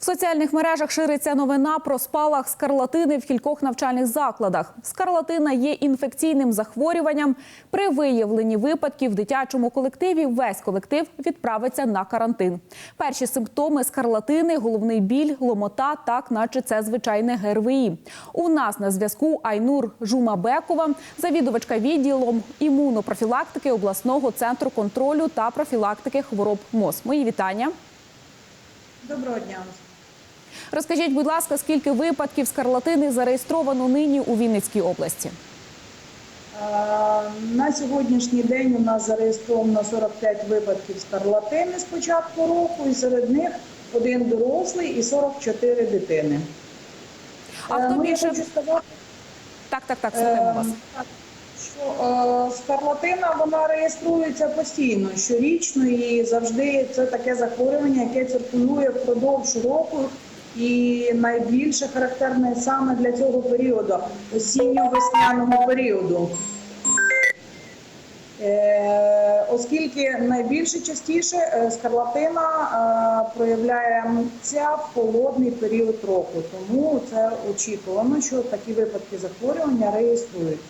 В соціальних мережах шириться новина про спалах скарлатини в кількох навчальних закладах. Скарлатина є інфекційним захворюванням. При виявленні випадків в дитячому колективі весь колектив відправиться на карантин. Перші симптоми скарлатини головний біль, ломота, так наче це звичайне ГРВІ. У нас на зв'язку Айнур Жумабекова, завідувачка відділом імунопрофілактики обласного центру контролю та профілактики хвороб МОЗ. Мої вітання. Доброго дня. Розкажіть, будь ласка, скільки випадків скарлатини зареєстровано нині у Вінницькій області? Е, На сьогоднішній день у нас зареєстровано 45 випадків скарлатини з початку року, і серед них один дорослий і 44 дитини. А Е, хто ну, більше хочу сказати, так, так, так, слухаємо е, вас. що е, скарлатина вона реєструється постійно, щорічно, і завжди це таке захворювання, яке циркулює впродовж року. І найбільше характерне саме для цього періоду, осінньо-весняного періоду. Е, Оскільки найбільше частіше е, скарлатина е, проявляється в холодний період року, тому це очікувано, що такі випадки захворювання реєструють.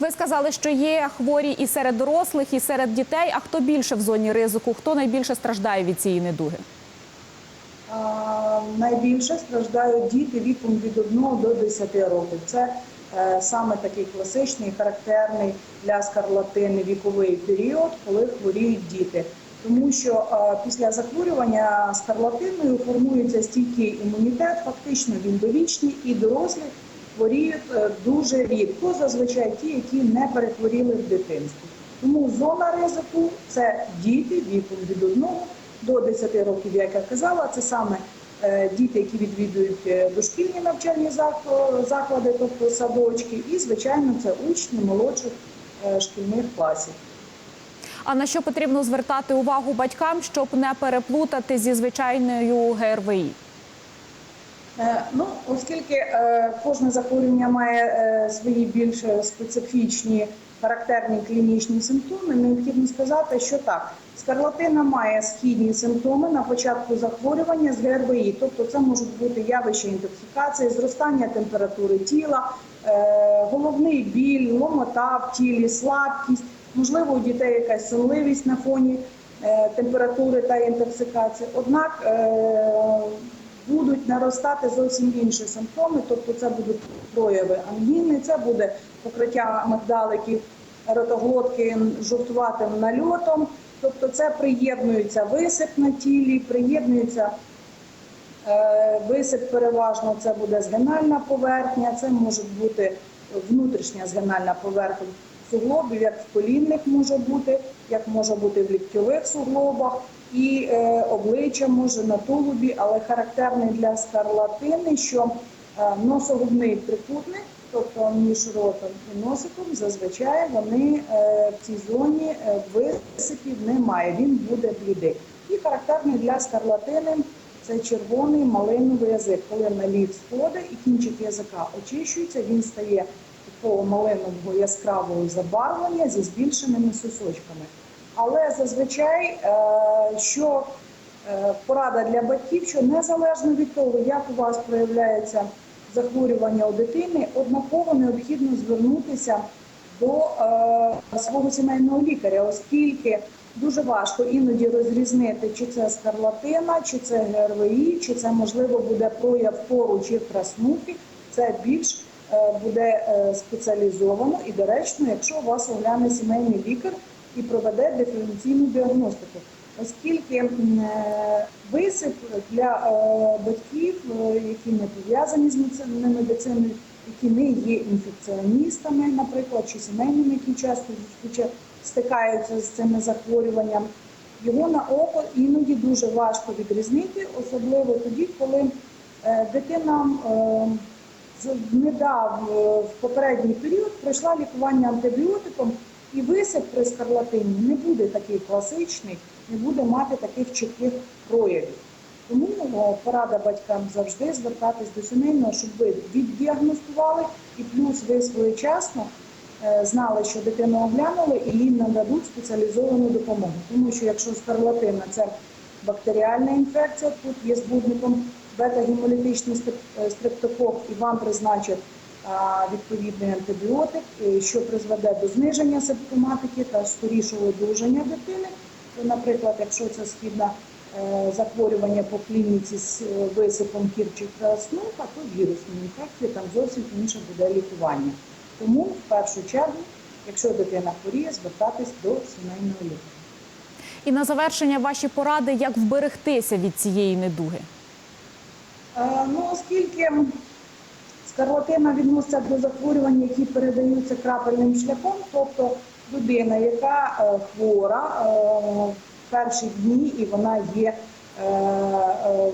Ви сказали, що є хворі і серед дорослих, і серед дітей. А хто більше в зоні ризику? Хто найбільше страждає від цієї недуги? Найбільше страждають діти віком від 1 до 10 років. Це е, саме такий класичний, характерний для скарлатини віковий період, коли хворіють діти. Тому що е, після захворювання скарлатиною формується стійкий імунітет, фактично він довічний, і дорослі хворіють е, дуже рідко, зазвичай ті, які не перехворіли в дитинстві. Тому зона ризику це діти віком від 1 до 10 років, як я казала, це саме е, діти, які відвідують е, дошкільні навчальні зак- заклади, тобто садочки, і звичайно, це учні молодших е, шкільних класів. А на що потрібно звертати увагу батькам, щоб не переплутати зі звичайною ГРВІ? Е, Ну, оскільки е, кожне захворювання має е, свої більш специфічні характерні клінічні симптоми, необхідно сказати, що так, скарлатина має східні симптоми на початку захворювання з ГРВІ, тобто це можуть бути явища інтоксикації, зростання температури тіла, головний біль, ломота в тілі, слабкість, можливо, у дітей якась сонливість на фоні температури та інтоксикації. Однак будуть наростати зовсім інші симптоми, тобто це будуть прояви ангіни, це буде покриття мигдаликів ротоглотки жовтуватим нальотом, тобто це приєднується висип на тілі, приєднується е, висип переважно це буде згинальна поверхня, це може бути внутрішня згинальна поверхня суглобів, як в колінних може бути, як може бути в ліктьових суглобах, і е, обличчя може на тулубі, але характерний для скарлатини, що е, носогубний трикутник, тобто між ротом і носиком, зазвичай вони е, в цій зоні висипів немає, він буде блідий. І характерний для скарлатини це червоний малиновий язик. Коли наліт сходить і кінчик язика очищується, він стає такого малинового яскравого забарвлення зі збільшеними сосочками. Але зазвичай, е, що е, порада для батьків, що незалежно від того, як у вас проявляється захворювання у дитини, однаково необхідно звернутися до е, свого сімейного лікаря, оскільки дуже важко іноді розрізнити, чи це скарлатина, чи це ГРВІ, чи це можливо буде прояв пору чи краснухи. Це більш буде спеціалізовано і доречно, якщо у вас огляне сімейний лікар і проведе диференційну діагностику. Оскільки е, висип для е, батьків, е, які не пов'язані з медициною, які не є інфекціоністами, наприклад, чи сімейними, які часто стикаються з цими захворюванням, його на око іноді дуже важко відрізнити, особливо тоді, коли дитина не дав в попередній період, пройшла лікування антибіотиком, і висип при скарлатині не буде такий класичний, не буде мати таких чітких проявів. Тому порада батькам завжди звертатись до сімейного, щоб ви віддіагностували і плюс ви своєчасно е, знали, що дитину оглянули і їм нададуть спеціалізовану допомогу. Тому що якщо скарлатина це бактеріальна інфекція, тут є збудником бета-гемолітичний е, стрептокок, і вам призначать відповідний антибіотик, е, що призведе до зниження симптоматики та скорішого одужання дитини. То, наприклад, якщо це східне е, захворювання по клініці з е, висипом кірчих та снуха, то вірусні інфекції там зовсім інше буде лікування. Тому в першу чергу, якщо дитина хворіє, звертатись до сімейного лікаря. І на завершення ваші поради, як вберегтися від цієї недуги. Е, Ну, оскільки скарлатина відноситься до захворювань, які передаються крапельним шляхом, тобто людина, яка е, хвора е, в перші дні і вона є е, е,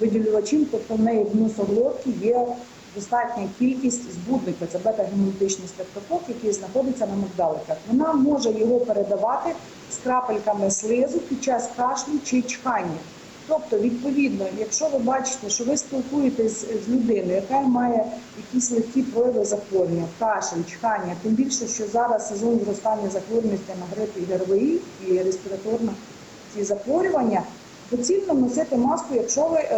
виділювачем, тобто в неї в носоглотці є достатня кількість збудника, це бета-гемолітичний стрептокок, який знаходиться на мигдаликах. Вона може його передавати з крапельками слизу під час кашлю чи чхання. Тобто, відповідно, якщо ви бачите, що ви спілкуєтесь з людиною, яка має якісь легкі прояви захворювання, кашель, чхання, тим більше, що зараз сезон зростання захворюваності на грип і ГРВІ і респіраторно ці захворювання, доцільно носити маску, якщо ви е,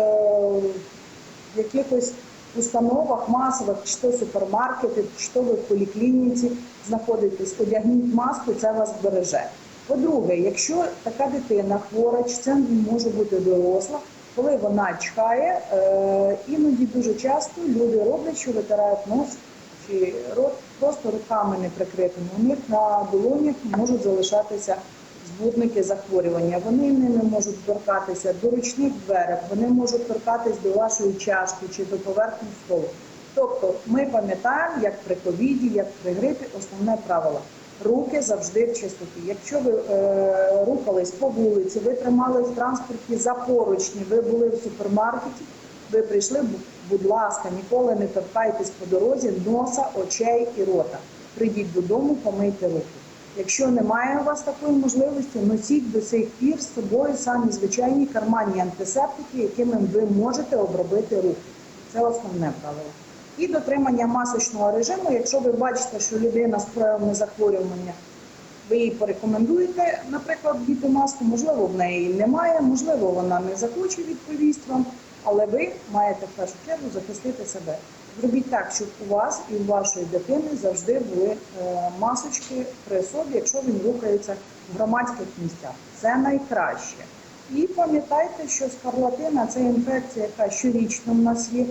в якихось установах масових, чи то супермаркети, чи то ви в поліклініці знаходитесь, одягніть маску, це вас береже. По-друге, якщо така дитина хвора, чи це може бути доросла, коли вона чхає, е, іноді дуже часто люди роблять, що витирають нос чи рот просто руками не прикритими. У них на долонях можуть залишатися збудники захворювання. Вони ними можуть торкатися до ручних дверей, вони можуть торкатись до вашої чашки чи до поверхні столу. Тобто ми пам'ятаємо, як при ковіді, як при грипі, основне правило. Руки завжди в чистоті. Якщо ви е, рухались по вулиці, ви тримали в транспорті за поручні, ви були в супермаркеті, ви прийшли, будь ласка, ніколи не торкайтесь по дорозі носа, очей і рота. Прийдіть додому, помийте руки. Якщо немає у вас такої можливості, носіть до сих пір з собою самі звичайні карманні антисептики, якими ви можете обробити руки. Це основне правило. І дотримання масочного режиму. Якщо ви бачите, що людина з проявами захворювання, ви їй порекомендуєте, наприклад, діти маску, можливо, в неї немає, можливо, вона не захоче відповість вам, але ви маєте в першу чергу захистити себе. Зробіть так, щоб у вас і у вашої дитини завжди були е, масочки при собі, якщо він рухається в громадських місцях. Це найкраще. І пам'ятайте, що скарлатина це інфекція, яка щорічно в нас є.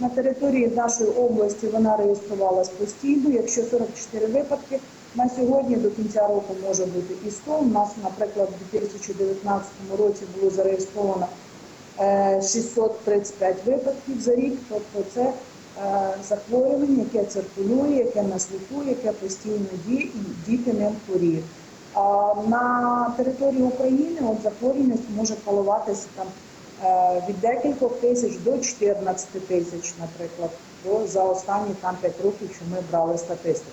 На території нашої області вона реєструвалась постійно. Якщо 44 випадки, на сьогодні до кінця року може бути і 100. У нас, наприклад, у 2019 році було зареєстровано е, 635 випадків за рік. Тобто це е, захворювання, яке циркулює, яке на слуху, яке постійно є, і діти ним хворіють. На території України от захворюваність може коливатися там е, від декількох тисяч до 14 тисяч, наприклад, за останні там 5 років, що ми брали статистику.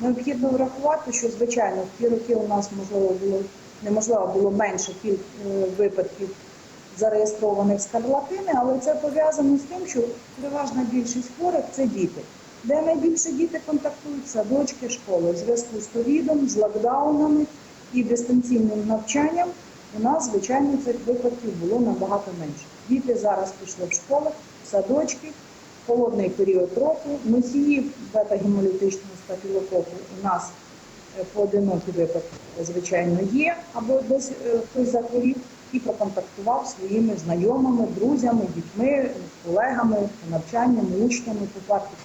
Необхідно врахувати, що звичайно в ті роки у нас можливо було неможливо було менше кіль е, випадків зареєстрованих скарлатини, але це пов'язано з тим, що переважна більшість хворих це діти. Де найбільше діти контактують садочки, школи. В зв'язку з ковідом, з локдаунами і дистанційним навчанням у нас, звичайно, цих випадків було набагато менше. Діти зараз пішли в школи, в садочки, холодний період року, носії бета-гемолітичного стафілококу у нас е, поодинокі випадки, звичайно, є, або десь е, хтось захворів і проконтактував своїми знайомими, друзями, дітьми, колегами, по навчанням, учнями по практиці.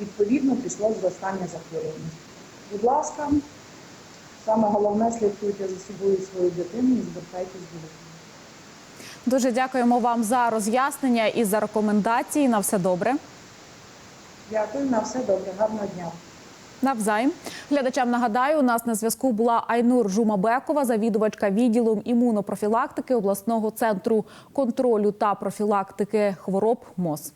Відповідно, пішло зростання захворюваності. Будь ласка, саме головне слідкуйте за собою і своєю дитиною і звертайтесь до лікаря. Дуже дякуємо вам за роз'яснення і за рекомендації. На все добре. Дякую, на все добре, гарного дня. Навзаєм. Глядачам нагадаю, у нас на зв'язку була Айнур Жумабекова, завідувачка відділом імунопрофілактики обласного центру контролю та профілактики хвороб МОЗ.